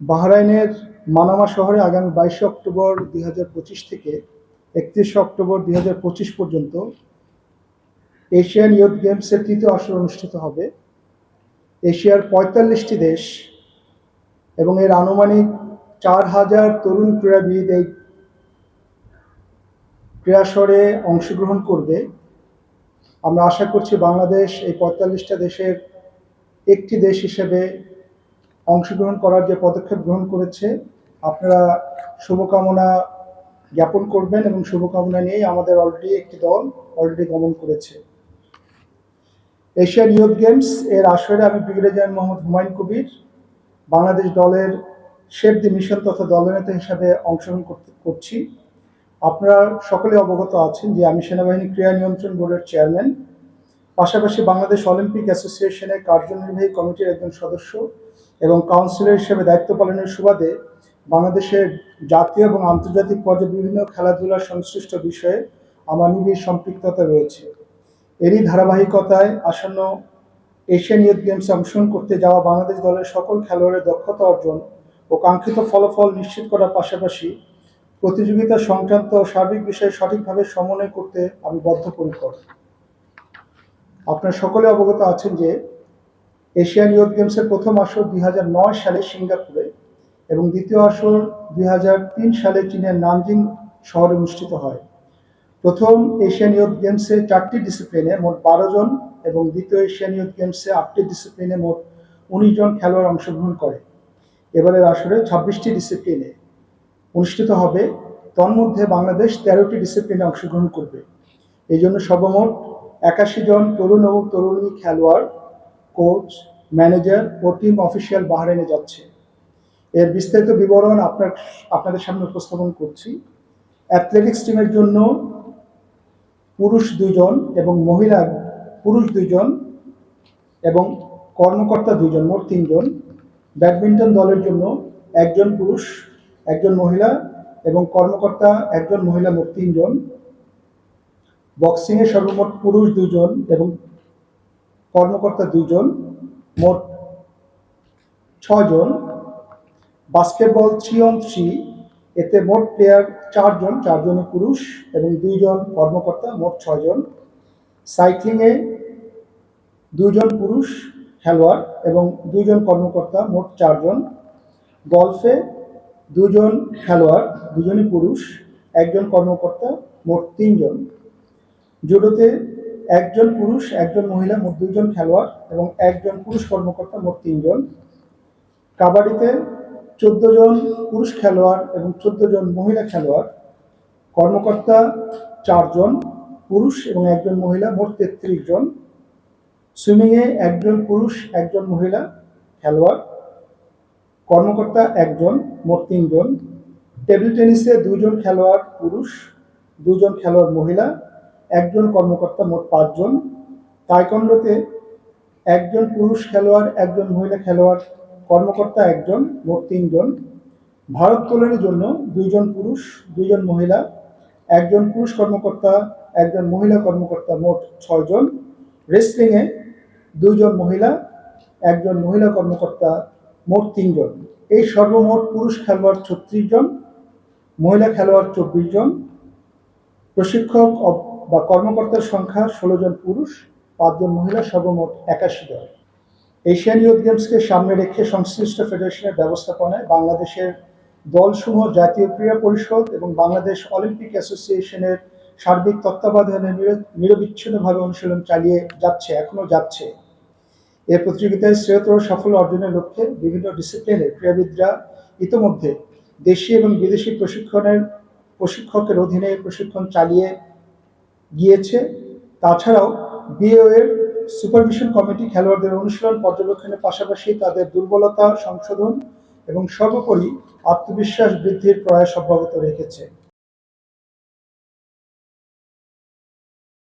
বাহরাইনের Manama শহরে আগামী বাইশে অক্টোবর দুই হাজার পঁচিশ থেকে একত্রিশে অক্টোবর দুই হাজার পঁচিশ পর্যন্ত এশিয়ান ইয়ুথ গেমসের তৃতীয় আসর অনুষ্ঠিত হবে। এশিয়ার পঁয়তাল্লিশটি দেশ এবং এর আনুমানিক চার হাজার তরুণ ক্রীড়াবিদ এই ক্রীড়াসরে অংশগ্রহণ করবে। আমরা আশা করছি বাংলাদেশ এই পঁয়তাল্লিশটা দেশের একটি দেশ হিসেবে অংশগ্রহণ করার যে পদক্ষেপ গ্রহণ করেছে, আপনারা শুভকামনা জ্ঞাপন করবেন এবং শুভকামনা নিয়েই আমাদের অলরেডি একটি দল অলরেডি গমন করেছে। এশিয়ান ইউথ গেমস এর আসরে আমি ব্রিগেডিয়ার মোহাম্মদ হুমায়ুন কবির, বাংলাদেশ দলের শেফ দি মিশন তথা দলনেতা হিসাবে অংশগ্রহণ করছি। আপনারা সকলে অবগত আছেন যে আমি সেনাবাহিনী ক্রীড়া নিয়ন্ত্রণ বোর্ডের চেয়ারম্যান। পাশাপাশি বাংলাদেশ অলিম্পিক অ্যাসোসিয়েশনের কার্যনির্বাহী কমিটির একজন সদস্য এবং কাউন্সিলর হিসেবে দায়িত্ব পালনের সুবাদে বাংলাদেশের জাতীয় এবং আন্তর্জাতিক পর্যায়ে বিভিন্ন খেলাধুলার সংশ্লিষ্ট বিষয়ে আমার নিবিড় সম্পৃক্ততা রয়েছে। এরই ধারাবাহিকতায় আসন্ন এশিয়ান ইউথ গেমসে অংশগ্রহণ করতে যাওয়া বাংলাদেশ দলের সকল খেলোয়াড়ের দক্ষতা অর্জন ও কাঙ্ক্ষিত ফলাফল নিশ্চিত করার পাশাপাশি প্রতিযোগিতা সংক্রান্ত সার্বিক বিষয়ে সঠিকভাবে সমন্বয় করতে আমি বদ্ধপরিকর। আপনারা সকলে অবগত আছেন যে এশিয়ান ইউথ গেমসের প্রথম আসর দুই হাজার নয় সালে সিঙ্গাপুরে এবং দ্বিতীয় আসর দুই হাজার তিন সালে চীনের নানজিং শহরে অনুষ্ঠিত হয়। প্রথম এশিয়ান ইউথ গেমসে চারটি ডিসিপ্লিনে মোট বারো জন এবং দ্বিতীয় এশিয়ান ইউথ গেমসে আটটি ডিসিপ্লিনে মোট উনিশ জন খেলোয়াড় অংশগ্রহণ করে। এবারের আসরে ছাব্বিশটি ডিসিপ্লিনে অনুষ্ঠিত হবে। তন্মধ্যে বাংলাদেশ তেরোটি ডিসিপ্লিনে অংশগ্রহণ করবে। এই জন্য সর্বমোট একাশি জন তরুণ এবং তরুণী খেলোয়াড় কোচ ম্যানেজার ও টিম অফিসিয়াল বাহরাইনে যাচ্ছে। এর বিস্তারিত বিবরণ আপনার, আপনাদের সামনে উপস্থাপন করছি। অ্যাথলেটিক্স টিমের জন্য পুরুষ দুজন এবং মহিলা, পুরুষ দুজন এবং কর্মকর্তা দুজন মোট তিনজন। ব্যাডমিন্টন দলের জন্য একজন পুরুষ, একজন মহিলা এবং কর্মকর্তা একজন মহিলা, মোট তিনজন। বক্সিংয়ে সর্বমোট পুরুষ দুজন এবং কর্মকর্তা দুজন, মোট ছজন বাস্কেটবল থ্রি অন থ্রি এতে মোট প্লেয়ার চারজন, চারজনই পুরুষ এবং দুইজন কর্মকর্তা, মোট ছয়জন। সাইক্লিংয়ে দুজন পুরুষ, খেলোয়াড় এবং দুজন কর্মকর্তা, মোট চারজন। গলফে দুজন খেলোয়াড়, দুজনই পুরুষ, একজন কর্মকর্তা, মোট তিনজন। জুডোতে একজন পুরুষ, একজন মহিলা, মোট দুইজন খেলোয়াড় এবং একজন পুরুষ কর্মকর্তা, মোট তিনজন। কাবাডিতে চোদ্দ জন পুরুষ খেলোয়াড় এবং চোদ্দ জন মহিলা খেলোয়াড়। কর্মকর্তা চারজন পুরুষ এবং একজন মহিলা, মোট তেত্রিশ জন। সুইমিংয়ে একজন পুরুষ, একজন মহিলা খেলোয়াড়। কর্মকর্তা একজন মোট তিনজন টেবিল টেনিসে দুজন খেলোয়াড় পুরুষ, দুজন খেলোয়াড় মহিলা একজন কর্মকর্তা মোট পাঁচজন। তাইকন্ডোতে একজন পুরুষ খেলোয়াড়, একজন মহিলা খেলোয়াড়, কর্মকর্তা একজন, মোট তিনজন। ভারত ভারোত্তোলনের জন্য দুইজন পুরুষ, দুইজন মহিলা, একজন পুরুষ কর্মকর্তা, একজন মহিলা কর্মকর্তা মোট ছয়জন। রেসলিংয়ে দুইজন মহিলা, একজন মহিলা কর্মকর্তা মোট তিনজন। এই সর্বমোট পুরুষ খেলোয়াড় ছত্রিশ জন, মহিলা খেলোয়াড় চব্বিশ জন। প্রশিক্ষক বা কর্মকর্তার সংখ্যা ষোলো জন পুরুষ পাঁচজন মহিলা, সর্বমোট একাশি জন। এশিয়ান ইউথ গেমসকে সামনে রেখে সংশ্লিষ্ট ফেডারেশনের ব্যবস্থাপনায় বাংলাদেশের দলসমূহ জাতীয় ক্রীড়া পরিষদ এবং বাংলাদেশ অলিম্পিক অ্যাসোসিয়েশনের সার্বিক তত্ত্বাবধানে নির- নিরবিচ্ছিন্নভাবে অনুশীলন চালিয়ে যাচ্ছে এখনও যাচ্ছে। এ প্রতিযোগিতায় শ্রেয়তর সাফল্য অর্জনের লক্ষ্যে বিভিন্ন ডিসিপ্লিনের ক্রীড়াবিদরা ইতোমধ্যে দেশি এবং বিদেশি প্রশিক্ষণের, প্রশিক্ষকের অধীনে প্রশিক্ষণ চালিয়ে গিয়েছে। তাছাড়াও বিএও এর সুপারভিশন কমিটি খেলোয়াড়দের অনুশীলন পর্যবেক্ষণের পাশাপাশি তাদের দুর্বলতা সংশোধন এবং সর্বোপরি আত্মবিশ্বাস বৃদ্ধির প্রয়াস অব্যাহত রেখেছে।